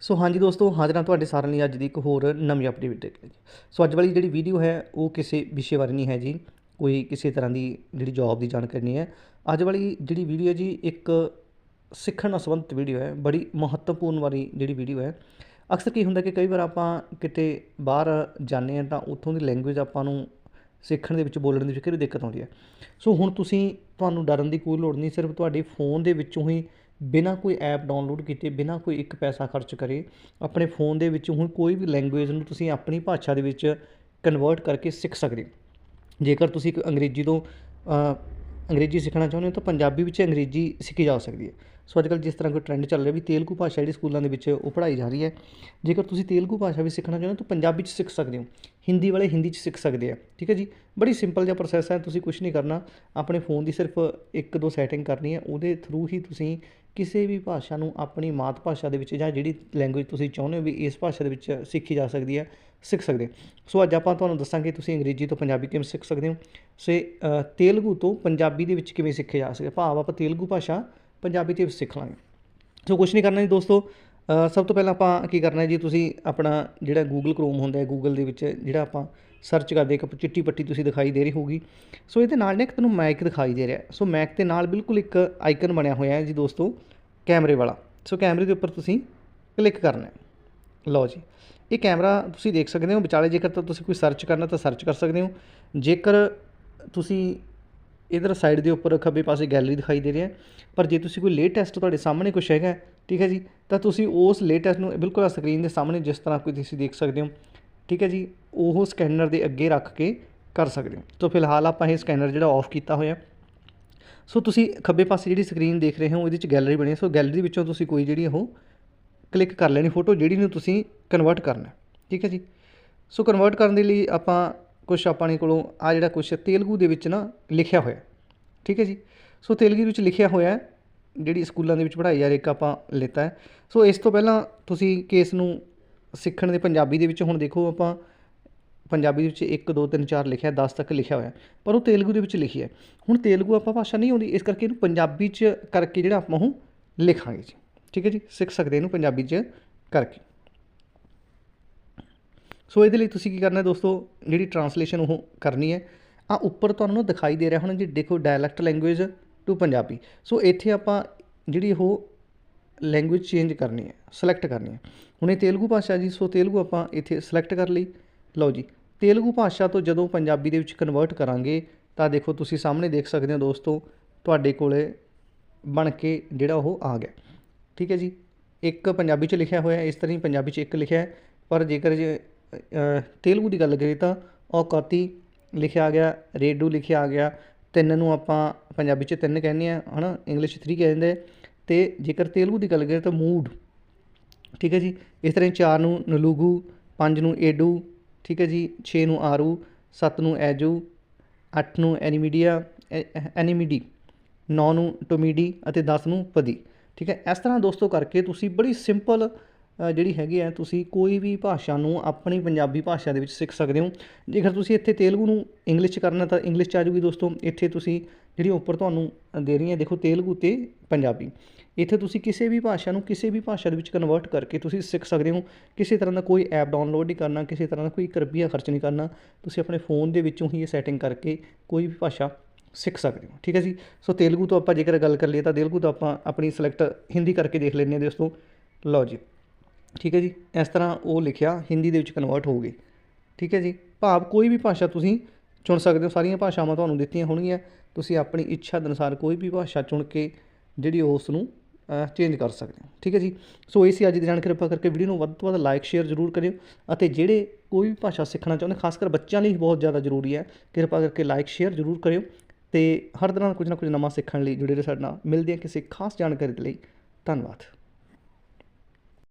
ਸੋ ਹਾਂਜੀ ਦੋਸਤੋ, ਹਾਜ਼ਰ ਹਾਂ ਤੁਹਾਡੇ ਸਾਰਿਆਂ ਲਈ ਅੱਜ ਦੀ ਇੱਕ ਹੋਰ ਨਵੀਂ ਅਪਡੇਟ ਦੇ ਸੋ ਅੱਜ ਵਾਲੀ ਜਿਹੜੀ ਵੀਡੀਓ ਹੈ, ਉਹ ਕਿਸੇ ਵਿਸ਼ੇ ਬਾਰੇ ਨਹੀਂ ਹੈ ਜੀ। ਕੋਈ ਕਿਸੇ ਤਰ੍ਹਾਂ ਦੀ ਜਿਹੜੀ ਜੌਬ ਦੀ ਜਾਣਕਾਰੀ ਨਹੀਂ ਹੈ। ਅੱਜ ਵਾਲੀ ਜਿਹੜੀ ਵੀਡੀਓ ਹੈ ਜੀ, ਇੱਕ ਸਿੱਖਣ ਨਾਲ ਸੰਬੰਧਿਤ ਵੀਡੀਓ ਹੈ। ਬੜੀ ਮਹੱਤਵਪੂਰਨ ਵਾਲੀ ਜਿਹੜੀ ਵੀਡੀਓ ਹੈ। ਅਕਸਰ ਕੀ ਹੁੰਦਾ ਕਿ ਕਈ ਵਾਰ ਆਪਾਂ ਕਿਤੇ ਬਾਹਰ ਜਾਂਦੇ ਹਾਂ, ਤਾਂ ਉੱਥੋਂ ਦੀ ਲੈਂਗੁਏਜ ਆਪਾਂ ਨੂੰ ਸਿੱਖਣ ਦੇ ਵਿੱਚ, ਬੋਲਣ ਦੇ ਵਿੱਚ ਕਿਹੜੀ ਦਿੱਕਤ ਆਉਂਦੀ ਹੈ। ਸੋ ਹੁਣ ਤੁਸੀਂ, ਤੁਹਾਨੂੰ ਡਰਨ ਦੀ ਕੋਈ ਲੋੜ ਨਹੀਂ। ਸਿਰਫ ਤੁਹਾਡੇ ਫੋਨ ਦੇ ਵਿੱਚੋਂ ਹੀ ਬਿਨਾਂ ਕੋਈ ਐਪ ਡਾਊਨਲੋਡ ਕੀਤੇ, ਬਿਨਾਂ ਕੋਈ ਇੱਕ ਪੈਸਾ ਖਰਚ ਕਰੇ, ਆਪਣੇ ਫੋਨ ਦੇ ਵਿੱਚ ਹੁਣ ਕੋਈ ਵੀ ਲੈਂਗੁਏਜ ਨੂੰ ਤੁਸੀਂ ਆਪਣੀ ਭਾਸ਼ਾ ਦੇ ਵਿੱਚ ਕਨਵਰਟ ਕਰਕੇ ਸਿੱਖ ਸਕਦੇ ਹੋ। ਜੇਕਰ ਤੁਸੀਂ ਇੱਕ ਅੰਗਰੇਜ਼ੀ ਤੋਂ ਅੰਗਰੇਜ਼ੀ ਸਿੱਖਣਾ ਚਾਹੁੰਦੇ ਹੋ ਤਾਂ ਪੰਜਾਬੀ ਵਿੱਚ ਅੰਗਰੇਜ਼ੀ ਸਿੱਖੀ ਜਾ ਸਕਦੀ ਹੈ। ਸੋ ਅੱਜ ਕੱਲ੍ਹ ਜਿਸ ਤਰ੍ਹਾਂ ਕੋਈ ਟ੍ਰੈਂਡ ਚੱਲ ਰਿਹਾ ਵੀ ਤੇਲਗੂ ਭਾਸ਼ਾ ਜਿਹੜੀ ਸਕੂਲਾਂ ਦੇ ਵਿੱਚ ਉਹ ਪੜ੍ਹਾਈ ਜਾ ਰਹੀ ਹੈ। ਜੇਕਰ ਤੁਸੀਂ ਤੇਲਗੂ ਭਾਸ਼ਾ ਵੀ ਸਿੱਖਣਾ ਚਾਹੁੰਦੇ ਹੋ ਤਾਂ ਪੰਜਾਬੀ 'ਚ ਸਿੱਖ ਸਕਦੇ ਹੋ। ਹਿੰਦੀ ਵਾਲੇ ਹਿੰਦੀ 'ਚ ਸਿੱਖ ਸਕਦੇ ਆ, ਠੀਕ ਹੈ ਜੀ? ਬੜੀ ਸਿੰਪਲ ਜਿਹਾ ਪ੍ਰੋਸੈਸ ਹੈ, ਤੁਸੀਂ ਕੁਝ ਨਹੀਂ ਕਰਨਾ। ਆਪਣੇ ਫੋਨ ਦੀ ਸਿਰਫ ਇੱਕ ਦੋ ਸੈਟਿੰਗ ਕਰਨੀ ਹੈ, ਉਹਦੇ ਥਰੂ ਹੀ ਤੁਸੀਂ ਕਿਸੇ ਵੀ ਭਾਸ਼ਾ ਨੂੰ ਆਪਣੀ ਮਾਤ ਭਾਸ਼ਾ ਦੇ ਵਿੱਚ ਜਾਂ ਜਿਹੜੀ ਲੈਂਗੁਏਜ ਤੁਸੀਂ ਚਾਹੁੰਦੇ ਹੋ ਵੀ ਇਸ ਭਾਸ਼ਾ ਦੇ ਵਿੱਚ ਸਿੱਖੀ ਜਾ ਸਕਦੀ ਹੈ, ਸਿੱਖ ਸਕਦੇ ਸੋ ਅੱਜ ਆਪਾਂ ਤੁਹਾਨੂੰ ਦੱਸਾਂਗੇ ਤੁਸੀਂ ਅੰਗਰੇਜ਼ੀ ਤੋਂ ਪੰਜਾਬੀ ਕਿਵੇਂ ਸਿੱਖ ਸਕਦੇ ਹੋ। ਸੇ ਤੇਲਗੂ ਤੋਂ ਪੰਜਾਬੀ ਦੇ ਵਿੱਚ ਕਿਵੇਂ ਸਿੱਖਿਆ ਜਾ ਸਕਦਾ। ਭਾਵ ਆਪਾਂ ਤੇਲਗੂ ਭਾਸ਼ਾ ਪੰਜਾਬੀ ਤੇ ਸਿੱਖ ਲਾਂਗੇ। ਸੋ ਕੁਝ ਨਹੀਂ ਕਰਨਾ ਜੀ ਦੋਸਤੋ। ਸਭ ਤੋਂ ਪਹਿਲਾਂ ਆਪਾਂ ਕੀ ਕਰਨਾ ਹੈ ਜੀ, ਤੁਸੀਂ ਆਪਣਾ ਜਿਹੜਾ ਗੂਗਲ ਕ੍ਰੋਮ ਹੁੰਦਾ ਹੈ ਗੂਗਲ ਦੇ ਵਿੱਚ ਜਿਹੜਾ ਆਪਾਂ ਸਰਚ ਕਰਦੇ, ਇੱਕ ਚਿੱਟੀ ਪੱਟੀ ਤੁਸੀਂ ਦਿਖਾਈ ਦੇ ਰਹੀ ਹੋਊਗੀ। ਸੋ ਇਹਦੇ ਨਾਲ ਨਾ ਇੱਕ ਤੁਹਾਨੂੰ ਮੈਕ ਦਿਖਾਈ ਦੇ ਰਿਹਾ ਸੋ ਮੈਕ ਦੇ ਨਾਲ ਬਿਲਕੁਲ ਇੱਕ ਆਈਕਨ ਬਣਿਆ ਹੋਇਆ ਹੈ ਜੀ ਦੋਸਤੋ, ਕੈਮਰੇ ਵਾਲਾ। ਸੋ ਕੈਮਰੇ ਦੇ ਉੱਪਰ ਤੁਸੀਂ ਕਲਿੱਕ ਕਰਨਾ ਹੈ। ਲਓ ਜੀ, ਇਹ ਕੈਮਰਾ ਤੁਸੀਂ ਦੇਖ ਸਕਦੇ ਹੋ। ਵਿਚਾਲੇ ਜੇਕਰ ਤਾਂ ਤੁਸੀਂ ਕੋਈ ਸਰਚ ਕਰਨਾ ਤਾਂ ਸਰਚ ਕਰ ਸਕਦੇ ਹੋ। ਜੇਕਰ ਤੁਸੀਂ ਇਧਰ ਸਾਈਡ ਦੇ ਉੱਪਰ ਖੱਬੇ ਪਾਸੇ ਗੈਲਰੀ ਦਿਖਾਈ ਦੇ ਰਿਹਾ ਹੈ। ਪਰ ਜੇ ਤੁਸੀਂ ਕੋਈ ਲੇਟੈਸਟ ਤੁਹਾਡੇ ਸਾਹਮਣੇ ਕੁਝ ਹੈਗਾ, ਠੀਕ ਹੈ ਜੀ, ਤਾਂ ਤੁਸੀਂ ਉਸ ਲੇਟੈਸਟ ਨੂੰ ਬਿਲਕੁਲ ਸਕਰੀਨ ਦੇ ਸਾਹਮਣੇ ਜਿਸ ਤਰ੍ਹਾਂ ਕੋਈ ਤੁਸੀਂ ਦੇਖ ਸਕਦੇ ਹੋ, ਠੀਕ ਹੈ ਜੀ, ਉਹ ਸਕੈਨਰ ਦੇ ਅੱਗੇ ਰੱਖ ਕੇ ਕਰ ਸਕਦੇ ਹੋ। ਤਾਂ ਫਿਲਹਾਲ ਆਪਾਂ ਇਹ ਸਕੈਨਰ ਜਿਹੜਾ ਆਫ ਕੀਤਾ ਹੋਇਆ। ਸੋ ਤੁਸੀਂ ਖੱਬੇ ਪਾਸੇ ਜਿਹੜੀ ਸਕਰੀਨ ਦੇਖ ਰਹੇ ਹੋ ਇਹਦੇ ਵਿੱਚ ਗੈਲਰੀ ਬਣੀ ਸੋ ਗੈਲਰੀ ਵਿੱਚੋਂ ਤੁਸੀਂ ਕੋਈ ਜਿਹੜੀ ਉਹ ਕਲਿੱਕ ਕਰ ਲੈਣੀ ਫੋਟੋ ਜਿਹੜੀ ਨੂੰ ਤੁਸੀਂ ਕਨਵਰਟ ਕਰਨਾ ਠੀਕ ਹੈ ਜੀ। ਸੋ ਕਨਵਰਟ ਕਰਨ ਦੇ ਲਈ ਆਪਾਂ ਕੁਝ ਆਪਣੇ ਕੋਲੋਂ ਆ ਜਿਹੜਾ ਕੁਝ ਤੇਲਗੂ ਦੇ ਵਿੱਚ ਨਾ ਲਿਖਿਆ ਹੋਇਆ ਠੀਕ ਹੈ ਜੀ? ਸੋ ਤੇਲਗੂ ਵਿੱਚ ਲਿਖਿਆ ਹੋਇਆ ਹੈ, ਜਿਹੜੀ ਸਕੂਲਾਂ ਦੇ ਵਿੱਚ ਪੜ੍ਹਾਈ ਜਾ ਰਹੀ ਇੱਕ ਆਪਾਂ ਲਿੱਤਾ ਹੈ। ਸੋ ਇਸ ਤੋਂ ਪਹਿਲਾਂ ਤੁਸੀਂ ਕੇਸ ਨੂੰ ਸਿੱਖਣ ਦੇ ਪੰਜਾਬੀ ਦੇ ਵਿੱਚ ਹੁਣ ਦੇਖੋ ਆਪਾਂ ਪੰਜਾਬੀ ਦੇ ਵਿੱਚ 1 2 3 4 ਲਿਖਿਆ 10 ਤੱਕ ਲਿਖਿਆ ਹੋਇਆ ਪਰ ਉਹ ਤੇਲਗੂ ਦੇ ਵਿੱਚ ਲਿਖੀ ਹੈ। ਹੁਣ ਤੇਲਗੂ ਆਪਾਂ ਭਾਸ਼ਾ ਨਹੀਂ ਆਉਂਦੀ ਇਸ ਕਰਕੇ ਇਹਨੂੰ ਪੰਜਾਬੀ 'ਚ ਕਰਕੇ ਜਿਹੜਾ ਆਪਾਂ ਉਹ ਲਿਖਾਂਗੇ ਜੀ। ਠੀਕ ਹੈ ਜੀ? ਸਿੱਖ ਸਕਦੇ ਇਹਨੂੰ ਪੰਜਾਬੀ 'ਚ ਕਰਕੇ। ਸੋ ਇਹਦੇ ਲਈ ਤੁਸੀਂ ਕੀ ਕਰਨਾ ਦੋਸਤੋ, ਜਿਹੜੀ ਟਰਾਂਸਲੇਸ਼ਨ ਉਹ ਕਰਨੀ ਹੈ ਆ ਉੱਪਰ ਤੁਹਾਨੂੰ ਨਾ ਦਿਖਾਈ ਦੇ ਰਿਹਾ ਹੁਣ ਜੀ, ਦੇਖੋ dialect language to Punjabi. So ਇੱਥੇ ਆਪਾਂ ਜਿਹੜੀ ਉਹ ਲੈਂਗੁਏਜ ਚੇਂਜ ਕਰਨੀ ਹੈ ਸਿਲੈਕਟ ਕਰਨੀ ਹੈ। ਹੁਣ ਇਹ ਤੇਲਗੂ ਭਾਸ਼ਾ ਜੀ, ਸੋ ਤੇਲਗੂ ਆਪਾਂ ਇੱਥੇ ਸਿਲੈਕਟ ਕਰ ਲਈ। ਲਓ ਜੀ, ਤੇਲਗੂ ਭਾਸ਼ਾ ਤੋਂ ਜਦੋਂ ਪੰਜਾਬੀ ਦੇ ਵਿੱਚ ਕਨਵਰਟ ਕਰਾਂਗੇ, ਤਾਂ ਦੇਖੋ ਤੁਸੀਂ ਸਾਹਮਣੇ ਦੇਖ ਸਕਦੇ ਹੋ ਦੋਸਤੋ, ਤੁਹਾਡੇ ਕੋਲੇ ਬਣ ਕੇ ਜਿਹੜਾ ਉਹ ਆ ਗਿਆ। ਠੀਕ ਹੈ ਜੀ, ਇੱਕ ਪੰਜਾਬੀ 'ਚ ਲਿਖਿਆ ਹੋਇਆ ਇਸ ਤਰ੍ਹਾਂ ਹੀ ਪੰਜਾਬੀ 'ਚ ਇੱਕ ਲਿਖਿਆ ਪਰ ਜੇਕਰ ਜੇ ਤੇਲਗੂ ਦੀ ਗੱਲ ਕਰੀਏ ਤਾਂ ਔਕਾਤੀ ਲਿਖਿਆ ਗਿਆ, ਰੇਡੂ ਲਿਖਿਆ ਆ ਗਿਆ, ਤਿੰਨ ਨੂੰ ਆਪਾਂ ਪੰਜਾਬੀ 'ਚ ਤਿੰਨ ਕਹਿੰਦੇ ਆ, ਹਨਾ, ਇੰਗਲਿਸ਼ 'ਚ 3 ਕਹਿੰਦੇ ਆ। ਤੇ ਜੇਕਰ ਤੇਲਗੂ ਦੀ ਗੱਲ ਕਰੀਏ ਤਾਂ ਮੂਡ, ਠੀਕ ਹੈ ਜੀ, ਇਸ ਤਰ੍ਹਾਂ ਹੀ ਚਾਰ ਨੂੰ ਨਲੂਗੂ, ਪੰਜ ਨੂੰ ਏਡੂ, ਠੀਕ ਹੈ ਜੀ 6 ਨੂੰ ਆਰੂ 7 ਨੂੰ ਐਜੂ 8 ਨੂੰ ਐਨੀਮੀਡੀਆ ਐਨੀਮੀਡੀ 9 ਨੂੰ ਟੋਮੀਡੀ ਅਤੇ 10 ਨੂੰ ਪਦੀ, ਠੀਕ ਹੈ। ਇਸ ਤਰ੍ਹਾਂ ਦੋਸਤੋ ਕਰਕੇ ਤੁਸੀਂ ਬੜੀ ਸਿੰਪਲ ਜਿਹੜੀ ਹੈਗੀ ਹੈ ਤੁਸੀਂ ਕੋਈ ਵੀ ਭਾਸ਼ਾ ਨੂੰ ਆਪਣੀ ਪੰਜਾਬੀ ਭਾਸ਼ਾ ਦੇ ਵਿੱਚ ਸਿੱਖ ਸਕਦੇ ਹੋ। ਜੇਕਰ ਤੁਸੀਂ ਇੱਥੇ ਤੇਲਗੂ ਨੂੰ ਇੰਗਲਿਸ਼ 'ਚ ਕਰਨਾ ਤਾਂ ਇੰਗਲਿਸ਼ 'ਚ ਆ ਜਾਊਗੀ ਦੋਸਤੋ। ਇੱਥੇ ਤੁਸੀਂ ਜਿਹੜੀ ਉੱਪਰ ਤੁਹਾਨੂੰ ਦੇ ਰਹੀ ਹੈ ਦੇਖੋ ਤੇਲਗੂ ਤੇ ਪੰਜਾਬੀ। ਇੱਥੇ ਤੁਸੀਂ ਕਿਸੇ ਵੀ ਭਾਸ਼ਾ ਨੂੰ ਕਿਸੇ ਵੀ ਭਾਸ਼ਾ ਦੇ ਵਿੱਚ ਕਨਵਰਟ ਕਰਕੇ ਤੁਸੀਂ ਸਿੱਖ ਸਕਦੇ ਹੋ। ਕਿਸੇ ਤਰ੍ਹਾਂ ਦਾ ਕੋਈ ਐਪ ਡਾਊਨਲੋਡ ਨਹੀਂ ਕਰਨਾ, ਕਿਸੇ ਤਰ੍ਹਾਂ ਦਾ ਕੋਈ ਇੱਕ ਰੁਪਈਆ ਖਰਚ ਨਹੀਂ ਕਰਨਾ। ਤੁਸੀਂ ਆਪਣੇ ਫੋਨ ਦੇ ਵਿੱਚੋਂ ਹੀ ਇਹ ਸੈਟਿੰਗ ਕਰਕੇ ਕੋਈ ਵੀ ਭਾਸ਼ਾ ਸਿੱਖ ਸਕਦੇ ਹੋ। ਠੀਕ ਹੈ ਜੀ? ਸੋ ਤੇਲਗੂ ਤੋਂ ਆਪਾਂ ਜੇਕਰ ਗੱਲ ਕਰ ਲਈਏ ਤਾਂ ਤੇਲਗੂ ਤੋਂ ਆਪਾਂ ਆਪਣੀ ਸਿਲੈਕਟ ਹਿੰਦੀ ਕਰਕੇ ਦੇਖ ਲੈਂਦੇ ਹਾਂ ਦੋਸਤੋ। ਲਓ ਜੀ। ਠੀਕ ਹੈ ਜੀ, ਇਸ ਤਰ੍ਹਾਂ ਉਹ ਲਿਖਿਆ, ਹਿੰਦੀ ਦੇ ਵਿੱਚ ਕਨਵਰਟ ਹੋ ਗਈ ਠੀਕ ਹੈ ਜੀ, ਭਾਵ ਕੋਈ ਵੀ ਭਾਸ਼ਾ ਤੁਸੀਂ ਚੁਣ ਸਕਦੇ ਹੋ, ਸਾਰੀਆਂ ਭਾਸ਼ਾਵਾਂ ਤੁਹਾਨੂੰ ਦਿੱਤੀਆਂ ਹੋਣਗੀਆਂ। ਤੁਸੀਂ ਆਪਣੀ ਇੱਛਾ ਦੇ ਅਨੁਸਾਰ ਕੋਈ ਵੀ ਭਾਸ਼ਾ ਚੁਣ ਕੇ ਜਿਹੜੀ ਉਸ ਨੂੰ ਚੇਂਜ ਕਰ ਸਕਦੇ ਹੋ। ਠੀਕ ਹੈ ਜੀ, ਸੋ ਇਹ ਸੀ ਅੱਜ ਦੀ ਜਾਣਕਾਰੀ। ਕਿਰਪਾ ਕਰਕੇ ਵੀਡੀਓ ਨੂੰ ਵੱਧ ਤੋਂ ਵੱਧ ਲਾਈਕ ਸ਼ੇਅਰ ਜ਼ਰੂਰ ਕਰਿਓ ਅਤੇ ਜਿਹੜੇ ਕੋਈ ਵੀ ਭਾਸ਼ਾ ਸਿੱਖਣਾ ਚਾਹੁੰਦੇ, ਖਾਸ ਕਰ ਬੱਚਿਆਂ ਲਈ ਬਹੁਤ ਜ਼ਿਆਦਾ ਜ਼ਰੂਰੀ ਹੈ। ਕਿਰਪਾ ਕਰਕੇ ਲਾਈਕ ਸ਼ੇਅਰ ਜ਼ਰੂਰ ਕਰਿਓ ਤੇ ਹਰ ਤਰ੍ਹਾਂ ਕੁਝ ਨਾ ਕੁਝ ਨਵਾਂ ਸਿੱਖਣ ਲਈ ਜੁੜੇ ਰਹੋ ਸਾਡੇ ਨਾਲ। ਮਿਲਦੇ ਹਾਂ ਕਿਸੇ ਖਾਸ ਜਾਣਕਾਰੀ ਦੇ ਲਈ। ਧੰਨਵਾਦ।